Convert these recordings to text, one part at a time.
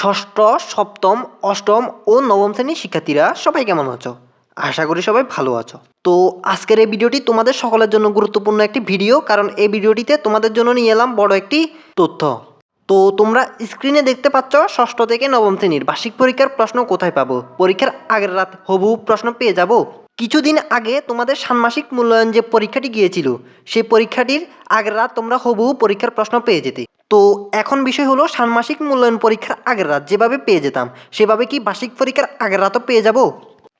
ষষ্ঠ, সপ্তম, অষ্টম ও নবম শ্রেণির শিক্ষার্থীরা সবাই কেমন আছো? আশা করি সবাই ভালো আছো। তো আজকের এই ভিডিওটি তোমাদের সকলের জন্য গুরুত্বপূর্ণ একটি ভিডিও, কারণ এই ভিডিওটিতে তোমাদের জন্য নিয়ে এলাম বড় একটি তথ্য। তো তোমরা স্ক্রিনে দেখতে পাচ্ছ, ষষ্ঠ থেকে নবম শ্রেণির বার্ষিক পরীক্ষার প্রশ্ন কোথায় পাবো? পরীক্ষার আগের রাত হবু প্রশ্ন পেয়ে যাব। কিছুদিন আগে তোমাদের ষান্মাসিক মূল্যায়ন যে পরীক্ষাটি গিয়েছিল, সেই পরীক্ষাটির আগের রাত তোমরা হবু পরীক্ষার প্রশ্ন পেয়ে যেতে। তো এখন বিষয় হলো, ষান্মাসিক মূল্যায়ন পরীক্ষার আগের রাত যেভাবে পেয়ে যেতাম, সেভাবে কি বার্ষিক পরীক্ষার আগের রাতও পেয়ে যাব?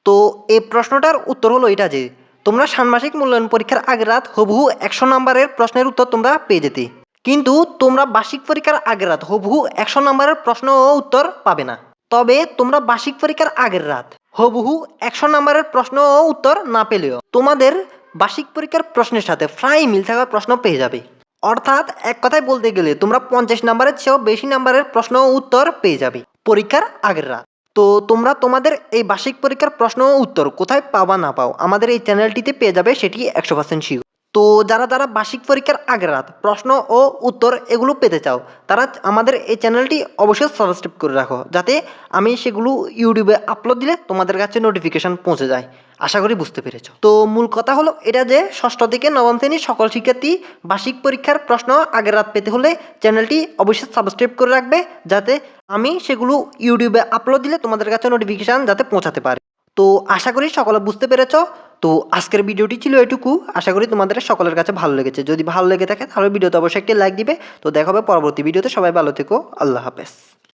তো এই প্রশ্নটার উত্তর হলো এটা যে, তোমরা ষান্মাসিক মূল্যায়ন পরীক্ষার আগের রাত হুবহু একশো নম্বরের প্রশ্নের উত্তর তোমরা পেয়ে যেতে। কিন্তু তোমরা বার্ষিক পরীক্ষার আগের রাত হুবহু একশো নম্বরের প্রশ্ন ও উত্তর পাবে না। তবে তোমরা বার্ষিক পরীক্ষার আগের রাত হুবহু একশো নম্বরের প্রশ্ন ও উত্তর না পেলেও তোমাদের বার্ষিক পরীক্ষার প্রশ্নের সাথে প্রায় মিল থাকার প্রশ্ন পেয়ে যাবে। অর্থাৎ এক কথায় বলতে গেলে তোমরা পঞ্চাশ নাম্বারের চেয়েও বেশি নাম্বারের প্রশ্ন উত্তর পেয়ে যাবে। পরীক্ষার আগের রাত। তো তোমরা তোমাদের এই বার্ষিক পরীক্ষার প্রশ্ন উত্তর কোথায় পাবা না পাও আমাদের এই চ্যানেলটিতে পেয়ে যাবে সেটি একশো পার্সেন্ট শিওর তো যারা যারা বার্ষিক পরীক্ষার আগের রাত প্রশ্ন ও উত্তর এগুলো পেতে চাও, তারা আমাদের এই চ্যানেলটি অবশ্যই সাবস্ক্রাইব করে রাখো, যাতে আমি সেগুলো ইউটিউবে আপলোড দিলে তোমাদের কাছে নোটিফিকেশান পৌঁছে যায়। আশা করি বুঝতে পেরেছ। তো মূল কথা হলো এটা যে ষষ্ঠ থেকে নবম শ্রেণির সকল শিক্ষার্থী বার্ষিক পরীক্ষার প্রশ্ন আগের রাত পেতে হলে চ্যানেলটি অবশ্যই সাবস্ক্রাইব করে রাখবে যাতে আমি সেগুলো ইউটিউবে আপলোড দিলে তোমাদের কাছে নোটিফিকেশান যাতে পৌঁছাতে পারে। তো আশা করি সকলে বুঝতে পেরেছ। তো আজকের ভিডিওটি ছিল এটুকু। আশা করি তোমাদের সকলের কাছে ভালো লেগেছে। যদি ভালো লেগে থাকে তাহলে ভিডিওতে অবশ্যই একটি লাইক দিবে। তো দেখা হবে পরবর্তী ভিডিওতে। সবাই ভালো থেকো। আল্লাহ হাফেজ।